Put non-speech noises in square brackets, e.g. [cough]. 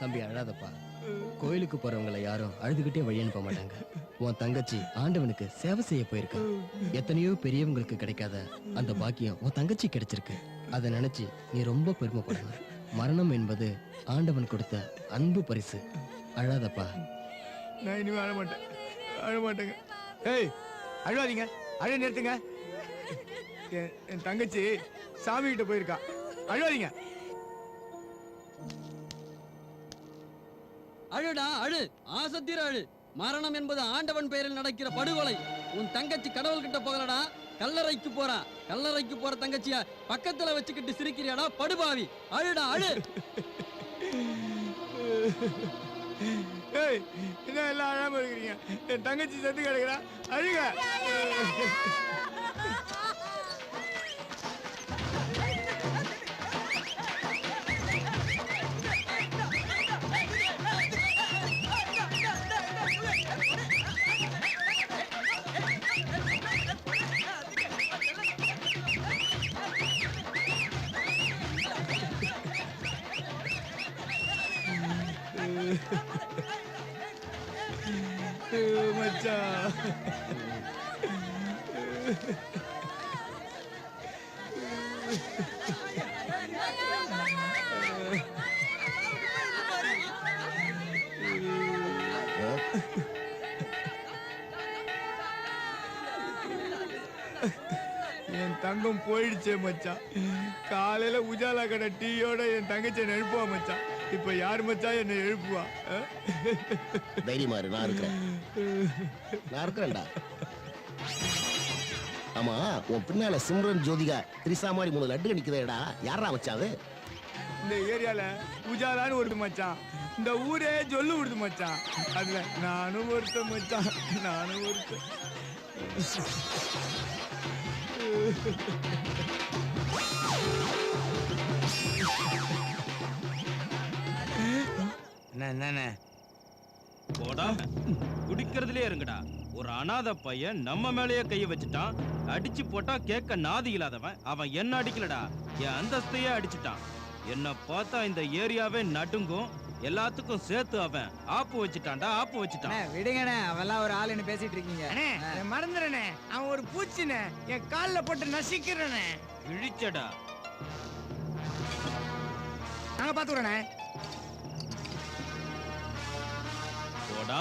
தம்பி அழாதப்பா. கோயிலுக்கு போறவங்களை யாரும் அழுதுகிட்டே வழி அனுப்ப மாட்டாங்க. உன் தங்கச்சி ஆண்டவனுக்கு சேவை செய்ய போயிருக்கான் எத்தனையோ பெரியவங்களுக்கு கிடைக்காத அந்த பாக்கியம் உன் தங்கச்சி கிடைச்சிருக்கு. அதை நினைச்சு நீ ரொம்ப பெருமைப்படணும். மரணம் என்பது ஆண்டவன் கொடுத்த அன்பு பரிசு. அழாதப்பா. நான் இனிமே அழ மாட்டேன் மாட்டேங்க ஏய் அழுவாதீங்க. அழ நிறுத்துங்க. என் தங்கச்சி சாமி கிட்ட போயிருக்கா. அழுவாதீங்க. அழுடா அழு. ஆசத்திர அழு. மரணம் என்பது ஆண்டவன் பெயரில் நடக்கிற படுகொலை. உன் தங்கச்சி கடவுள்கிட்ட போகலடா. கல்லறைக்கு போறா. கல்லறைக்கு போற தங்கச்சிய பக்கத்துல வச்சுக்கிட்டு சிரிக்கிறியாடா படுபாவி. அழுடா அழு. [laughs] ஏய் என்ன எல்லாம் அழாம இருக்கிறீங்க? என் தங்கச்சி செத்து கிடக்குறா. அழுக. மச்சான் என் [laughs] தங்கம் போயிடுச்சே மச்சான். காலையில உஜாலா கடை டீயோட என் தங்கச்சியை எழுப்புவா மச்சான். இப்ப யார் மச்சான் என்னை எழுப்புவா? தைரியமா இரு நான் இருக்கிறேன். நான் இருக்கிறேன்டா. ஆமா உன் பின்னால சிம்ரன் ஜோதிகா திரிசா மாதிரி மூணு லட்டு நிக்குதேடா. யாரா வச்சாது இந்த ஏரியால உஜாலான்னு ஒரு மச்சான். இந்த ஊரே சொல்லு விடுது மச்சான். அதுல நானும் ஒருத்தன் மச்சான். நானும் ஒருத்தன். என்ன என்னண்ணே போடா. குடிக்கிறதுலே இருங்கடா. ஒரு அனாதை பையன் நம்ம மேலேயே கைய வச்சுட்டான். அடிச்சு போட்டா கேட்க நாதி இல்லாதவன். அவன் என்ன அடிக்கலடா? என் அந்தஸ்தையே அடிச்சுட்டான். என்ன பார்த்தா இந்த ஏரியாவே நடுங்கும். எல்லாத்துக்கும் சேர்த்து அவன் ஆப்பு வச்சுட்டான்டா ஆப்பு வச்சுட்டான். விடுங்கண்ணே அவெல்லாம் ஒரு ஆளுன்னு பேசிட்டு இருக்கீங்க. மறந்துடுறேனே. அவன் ஒரு பூச்சினே என் கால்ல போட்டு நசிக்கிறேனே. இழிச்சடா நாங்க பாத்துக்கிறேனே போடா